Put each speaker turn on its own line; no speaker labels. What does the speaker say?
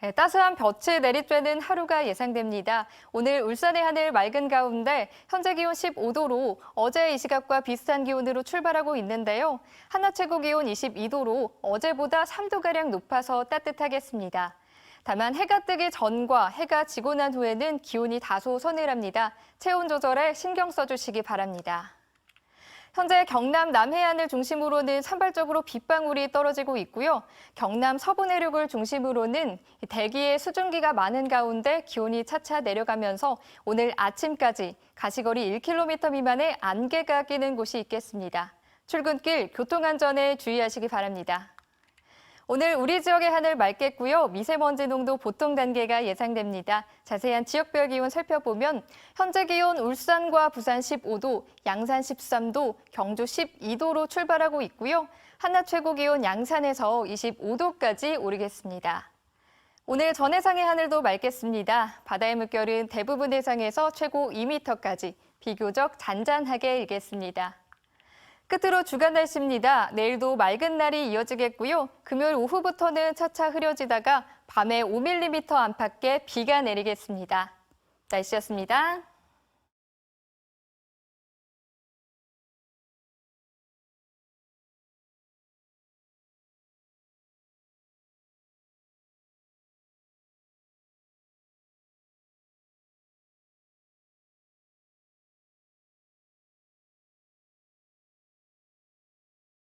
네, 따스한 볕이 내리쬐는 하루가 예상됩니다. 오늘 울산의 하늘 맑은 가운데 현재 기온 15도로 어제 이 시각과 비슷한 기온으로 출발하고 있는데요. 한낮 최고 기온 22도로 어제보다 3도가량 높아서 따뜻하겠습니다. 다만 해가 뜨기 전과 해가 지고 난 후에는 기온이 다소 서늘합니다. 체온 조절에 신경 써주시기 바랍니다. 현재 경남 남해안을 중심으로는 산발적으로 빗방울이 떨어지고 있고요. 경남 서부 내륙을 중심으로는 대기에 수증기가 많은 가운데 기온이 차차 내려가면서 오늘 아침까지 가시거리 1km 미만의 안개가 끼는 곳이 있겠습니다. 출근길 교통안전에 주의하시기 바랍니다. 오늘 우리 지역의 하늘 맑겠고요. 미세먼지 농도 보통 단계가 예상됩니다. 자세한 지역별 기온 살펴보면 현재 기온 울산과 부산 15도, 양산 13도, 경주 12도로 출발하고 있고요. 한낮 최고 기온 양산에서 25도까지 오르겠습니다. 오늘 전 해상의 하늘도 맑겠습니다. 바다의 물결은 대부분 해상에서 최고 2m까지 비교적 잔잔하게 일겠습니다. 끝으로 주간 날씨입니다. 내일도 맑은 날이 이어지겠고요. 금요일 오후부터는 차차 흐려지다가 밤에 5mm 안팎의 비가 내리겠습니다. 날씨였습니다.